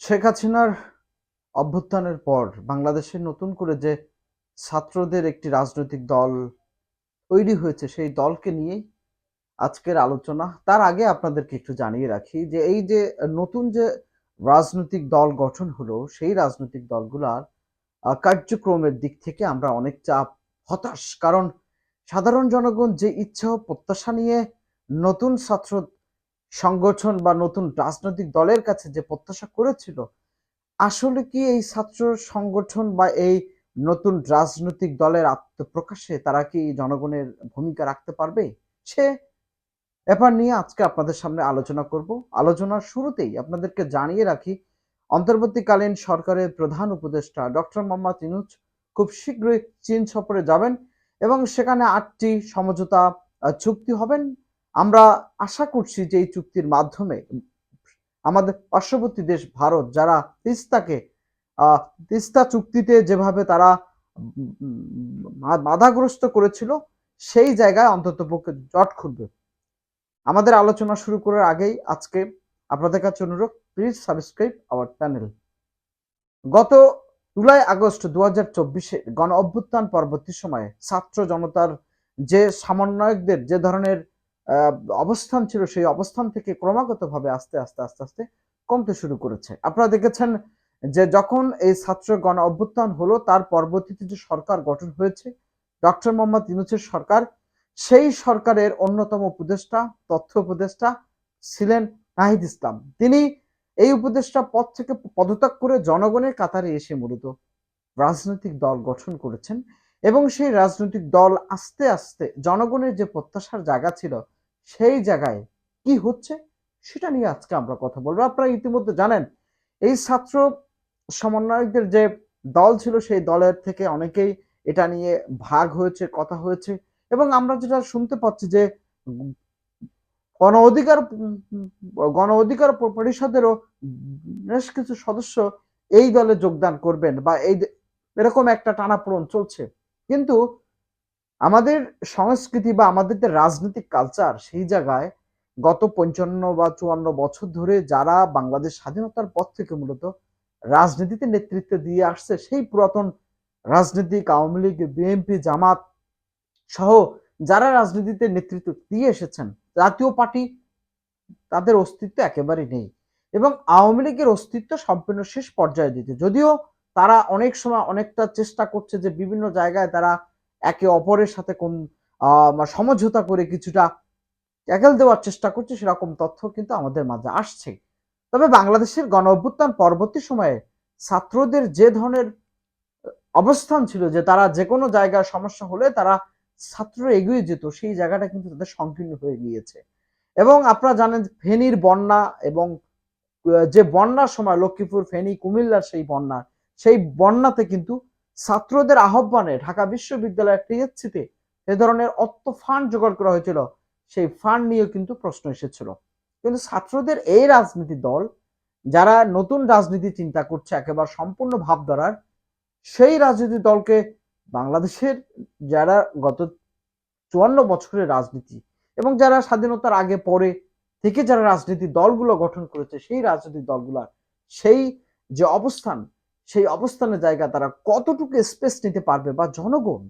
শেখ হাসিনার অভ্যুত্থানের পর বাংলাদেশে নতুন করে যে ছাত্রদের একটি রাজনৈতিক দল তৈরি হয়েছে, সেই দলকে নিয়েই আজকের আলোচনা। তার আগে আপনাদেরকে একটু জানিয়ে রাখি যে এই যে নতুন যে রাজনৈতিক দল গঠন হলো, সেই রাজনৈতিক দলগুলার কার্যক্রমের দিক থেকে আমরা অনেক চাপ, হতাশ। কারণ সাধারণ জনগণ যে ইচ্ছা প্রত্যাশা নিয়ে নতুন ছাত্র সংগঠন বা নতুন রাজনৈতিক দলের কাছে যে প্রত্যাশা করেছিল, আসলে কি এই ছাত্র সংগঠন বা এই নতুন রাজনৈতিক দলের আত্মপ্রকাশে তারা কি জনগণের ভূমিকা রাখতে পারবে? সে ব্যাপার নিয়ে আজকে আপনাদের সামনে আলোচনা করব। আলোচনার শুরুতেই আপনাদেরকে জানিয়ে রাখি, অন্তর্বর্তীকালীন সরকারের প্রধান উপদেষ্টা ডক্টর মোহাম্মদ ইনুজ খুব শীঘ্রই চীন সফরে যাবেন এবং সেখানে আটটি সমঝোতা চুক্তি হবেন। আমরা আশা করছি যে এই চুক্তির মাধ্যমে আমাদের পার্শ্ববর্তী দেশ ভারত, যারা তিস্তাকে তিস্তা চুক্তিতে যেভাবে তারা বাধাগ্রস্ত করেছিল, সেই জায়গায় অন্ততপক্ষে জট খুলবে আমাদের আলোচনা শুরু করার আগেই আজকে আপনাদের কাছে অনুরোধ প্লিজ সাবস্ক্রাইব আওয়ার চ্যানেল গত জুলাই আগস্ট দু হাজার চব্বিশে গণ অভ্যুত্থান পরবর্তী সময়ে ছাত্র জনতার যে সমন্বয়কদের যে ধরনের অবস্থান ছিল, সেই অবস্থান থেকে ক্রমাগতভাবে আস্তে আস্তে আস্তে আস্তে কমতে শুরু করেছে। আপনারা দেখেছেন যে যখন এই ছাত্র গণ অভ্যুত্থান হলো, তার পরবর্তীতে যে সরকার গঠন হয়েছে, ডক্টর মোহাম্মদ ইউনুসের সরকার, সেই সরকারের অন্যতম উপদেষ্টা, তথ্য উপদেষ্টা ছিলেন নাহিদ ইসলাম। তিনি এই উপদেষ্টা পদ থেকে পদত্যাগ করে জনগণের কাতারে এসে মূলত রাজনৈতিক দল গঠন করেছেন এবং সেই রাজনৈতিক দল আস্তে আস্তে জনগণের যে প্রত্যাশার জায়গা ছিল সেই জায়গায় কি হচ্ছে সেটা নিয়ে আজকে আমরা কথা বলব। আপনারা ইতিমধ্যে জানেন, এই ছাত্র সমন্বয়কদের যে দল ছিল, সেই দলের থেকে অনেকেই এটা নিয়ে ভাগ হয়েছে, কথা হয়েছে এবং আমরা যেটা শুনতে পাচ্ছি যে গণ অধিকার গণ অধিকার পরিষদেরও বেশ কিছু সদস্য এই দলে যোগদান করবেন বা এই এরকম একটা টানাপোড়েন চলছে। কিন্তু আমাদের সংস্কৃতি বা আমাদের যে রাজনৈতিক কালচার সেই জায়গায় গত পঞ্চান্ন বা চুয়ান্ন বছর ধরে যারা বাংলাদেশ স্বাধীনতার পর থেকে মূলত রাজনীতিতে নেতৃত্ব দিয়ে আসছে, সেই পুরাতন রাজনীতিক আওয়ামী লীগ বিএনপি জামাত সহ যারা রাজনীতিতে নেতৃত্ব দিয়ে এসেছেন, জাতীয় পার্টি তাদের অস্তিত্ব একেবারেই নেই এবং আওয়ামী লীগের অস্তিত্ব সম্পূর্ণ শেষ পর্যায়ে দিতে। যদিও তারা অনেক সময় অনেকটা চেষ্টা করছে যে বিভিন্ন জায়গায় তারা একে অপরের সাথে কোন সমঝোতা করে কিছুটা ট্যাকেল দেওয়ার চেষ্টা করছে, সেরকম তথ্য কিন্তু আমাদের মাঝে আসছে। তবে বাংলাদেশের গণ অভ্যুত্থান পরবর্তী সময়ে ছাত্রদের যে ধরনের অবস্থান ছিল যে তারা যে কোনো জায়গায় সমস্যা হলে তারা ছাত্র এগিয়ে যেত, সেই জায়গাটা কিন্তু তাদের সংকীর্ণ হয়ে গিয়েছে। এবং আপনারা জানেন ফেনীর বন্যা এবং যে বন্যার সময় লক্ষ্মীপুর, ফেনী, কুমিল্লার সেই বন্যা, সেই বন্যাতে কিন্তু ছাত্রদের আহ্বানে ঢাকা বিশ্ববিদ্যালয়ের টিএসসিতে এ ধরনের অর্থ ফান্ড জোগাড় করা হয়েছিল। সেই ফান্ড নিয়েও কিন্তু প্রশ্ন এসেছিল। কিন্তু ছাত্রদের এই রাজনীতি দল, যারা নতুন রাজনীতি চিন্তা করছে, একেবারে সম্পূর্ণ ভাবধারার, সেই রাজনীতি দলকে বাংলাদেশের যারা গত চুয়ান্ন বছরের রাজনীতি এবং যারা স্বাধীনতার আগে পরে থেকে যারা রাজনীতি দলগুলো গঠন করেছে, সেই রাজনৈতিক দলগুলার সেই যে অবস্থান সেই অবস্থানের জায়গা তারা কতটুকু স্পেস নিতে পারবে বা জনগণ?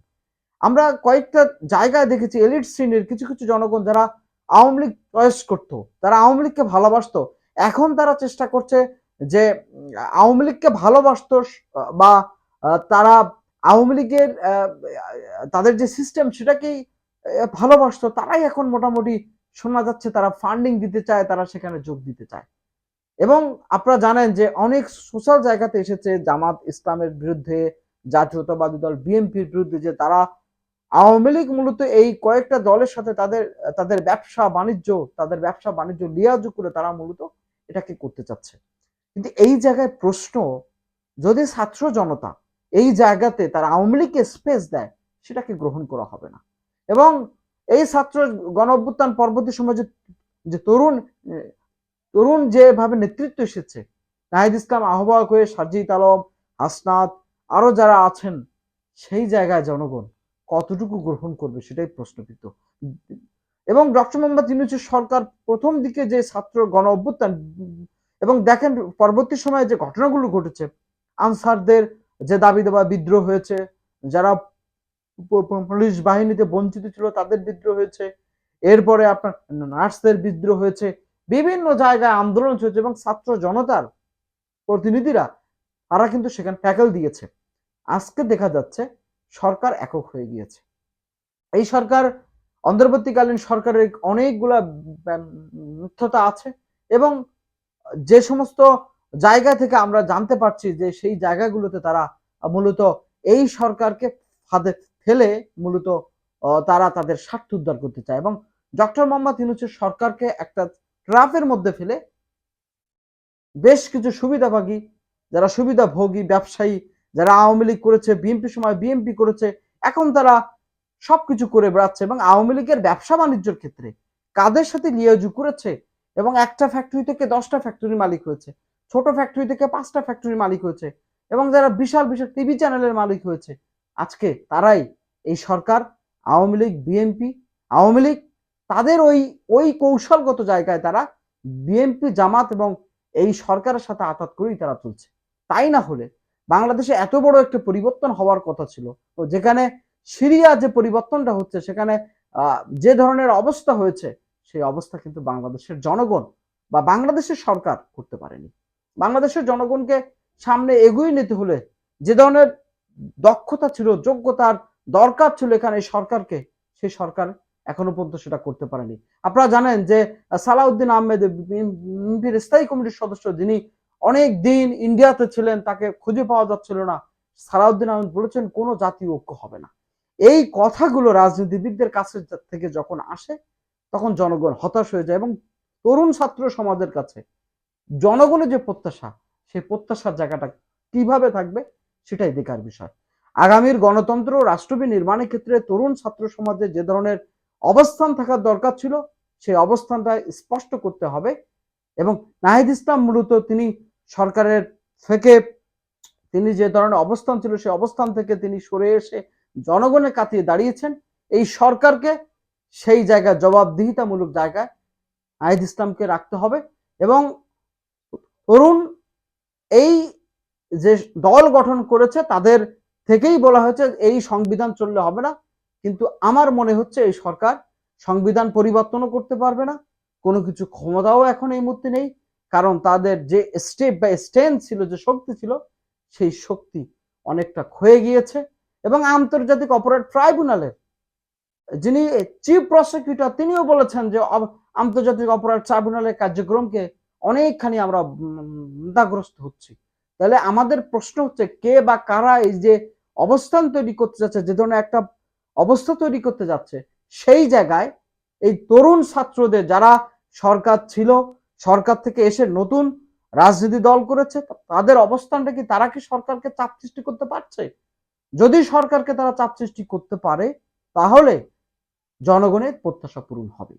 আমরা কয়েকটা জায়গায় দেখেছি এলিট শ্রেণির কিছু কিছু জনগণ যারা আওয়ামী লীগ চয়েস করতো, তারা আওয়ামী লীগকে ভালোবাসতো। এখন তারা চেষ্টা করছে যে, আওয়ামী লীগকে ভালোবাসতো, বা তারা আওয়ামী লীগের তাদের যে সিস্টেম সেটাকেই ভালোবাসতো। তারাই এখন মোটামুটি শোনা যাচ্ছে, তারা ফান্ডিং দিতে চায়, তারা সেখানে যোগ দিতে চায়। এবং আপনারা জানেন যে অনেক সোশ্যাল জায়গাতে এসেছে জামাত ইসলামের বিরুদ্ধে, জাতীয়তাবাদী দল বিএনপির বিরুদ্ধে যে তারা আওয়ামী লীগ মূলত এই কয়েকটা দলের সাথে তাদের তাদের ব্যবসা বাণিজ্য, তাদের ব্যবসা বাণিজ্য লিয়াজু করে তারা মূলত এটাকে করতে চাচ্ছে। কিন্তু এই জায়গায় প্রশ্ন, যদি ছাত্র জনতা এই জায়গাতে তারা আওয়ামী লীগকে স্পেস দেয়, সেটাকে গ্রহণ করা হবে না। এবং এই ছাত্র গণ অভ্যুত্থান পরবর্তী সময় যে তরুণ তরুণ যেভাবে নেতৃত্ব এসেছে, নাহিদ ইসলাম আহ্বায়ক হয়ে সাজিদ আলম, হাসনাত, আরও যারা আছেন, সেই জায়গায় জনগণ কতটুকু গ্রহণ করবে সেটাই প্রশ্নবিদ্ধ। এবং ডক্টর মোহাম্মদ ইউনুসের সরকার প্রথম দিকে যে ছাত্র গণ অভ্যুত্থান, এবং দেখেন পরবর্তী সময়ে যে ঘটনাগুলো ঘটেছে, আনসারদের যে দাবি দেওয়া বিদ্রোহ হয়েছে, যারা পুলিশ বাহিনীতে বঞ্চিত ছিল তাদের বিদ্রোহ হয়েছে, এরপরে আপনার নার্সদের বিদ্রোহ হয়েছে বিভিন্ন জায়গায় আন্দোলন হয়েছে এবং ছাত্র জনতার প্রতিনিধিরা, তারা কিন্তু সেখানে ট্যাকেল দিয়েছে। আজকে দেখা যাচ্ছে সরকার একক হয়ে গিয়েছে। এই সরকার, অন্তর্বর্তীকালীন সরকারের অনেকগুলা মিথ্যতা আছে এবং যে সমস্ত জায়গা থেকে আমরা জানতে পারছি যে সেই জায়গাগুলোতে তারা মূলত এই সরকারকে ফাঁদে ফেলে মূলত তারা তাদের স্বার্থ উদ্ধার করতে চায় এবং ডক্টর মোহাম্মদ ইউনুসের সরকারকে একটা ট্রাফের মধ্যে ফেলে বেশ কিছু সুবিধাভাগী, যারা সুবিধাভোগী, ব্যবসায়ী, যারা আওয়ামী লীগ করেছে, বিএনপি সময় বিএনপি করেছে, এখন তারা সবকিছু করে বেড়াচ্ছে এবং আওয়ামী লীগের ব্যবসা বাণিজ্যের ক্ষেত্রে কাদের সাথে লিয়াজু করেছে এবং একটা ফ্যাক্টরি থেকে দশটা ফ্যাক্টরির মালিক হয়েছে, ছোট ফ্যাক্টরি থেকে পাঁচটা ফ্যাক্টরির মালিক হয়েছে এবং যারা বিশাল বিশাল টিভি চ্যানেলের মালিক হয়েছে, আজকে তারাই এই সরকার, আওয়ামী লীগ, বিএনপি, আওয়ামী লীগ তাদের ওই ওই কৌশলগত জায়গায় তারা বিএনপি, জামাত এবং এই সরকারের সাথে আঘাত করেই তারা চলছে। তাই না হলে বাংলাদেশে এত বড় একটা পরিবর্তন হওয়ার কথা ছিল, তো যেখানে সিরিয়া যে পরিবর্তনটা হচ্ছে, সেখানে যে ধরনের অবস্থা হয়েছে, সেই অবস্থা কিন্তু বাংলাদেশের জনগণ বা বাংলাদেশের সরকার করতে পারেনি। বাংলাদেশের জনগণকে সামনে এগিয়ে নিতে হলে যে ধরনের দক্ষতা ছিল, যোগ্যতার দরকার ছিল এখানে সরকারকে, সেই সরকার এখনও পর্যন্ত সেটা করতে পারেনি। আপনারা জানেন যে সালাউদ্দিন আহমেদ বিএনপির স্থায়ী কমিটির সদস্য যিনি অনেক দিন ইন্ডিয়াতে ছিলেন, তাকে খুঁজে পাওয়া যাচ্ছিল না। সালাউদ্দিন আহমেদ বলেছেন, কোনো জাতীয় ঐক্য হবে না। এই কথাগুলো রাজনীতিবিদদের কাছে থেকে যখন আসে, তখন জনগণ হতাশ হয়ে যায় এবং তরুণ ছাত্র সমাজের কাছে জনগণের যে প্রত্যাশা, সেই প্রত্যাশার জায়গাটা কীভাবে থাকবে, সেটাই দেখার বিষয়। আগামীর গণতন্ত্র ও রাষ্ট্র নির্মাণের ক্ষেত্রে তরুণ ছাত্র সমাজে যে ধরনের অবস্থান থাকার দরকার ছিল, সেই অবস্থানটা স্পষ্ট করতে হবে এবং নাহিদ ইসলাম মূলত তিনি সরকারের থেকে তিনি যে ধরনের অবস্থান ছিল, সেই অবস্থান থেকে তিনি সরে এসে জনগণের কাছে দাঁড়িয়েছেন। এই সরকারকে সেই জায়গায়, জবাবদিহিতামূলক জায়গায় নাহিদ ইসলামকে রাখতে হবে এবং তরুণ এই যে দল গঠন করেছে, তাদের থেকেই বলা হয়েছে, এই সংবিধান চললে হবে না। কিন্তু আমার মনে হচ্ছে এই সরকার সংবিধান পরিবর্তনও করতে পারবে না। কোনো কিছু ক্ষমতাও এখন এই মুহূর্তে নেই। কারণ তাদের যে স্টেপ বা স্ট্রেন্থ ছিল, যে শক্তি ছিল, সেই শক্তি অনেকটা ক্ষয়ে গিয়েছে এবং আন্তর্জাতিক অপরাধ ট্রাইব্যুনালের যিনি চিফ প্রসিকিউটর তিনিও বলেছেন যে আন্তর্জাতিক অপরাধ ট্রাইব্যুনালের কার্যক্রমকে অনেকখানি আমরা চিন্তাগ্রস্ত হচ্ছি। তাহলে আমাদের প্রশ্ন হচ্ছে, কে বা কারা এই যে অবস্থান তৈরি করতে যাচ্ছে, যে ধরনের একটা অবস্থা তৈরি করতে যাচ্ছে, সেই জায়গায় এই তরুণ ছাত্রদের যারা সরকার ছিল, সরকার থেকে এসে নতুন রাজনীতি দল করেছে, তাদের অবস্থানটা কি তারা কি সরকারকে চাপ সৃষ্টি করতে পারছে? যদি সরকারকে তারা চাপ সৃষ্টি করতে পারে, তাহলে জনগণের প্রত্যাশা পূরণ হবে।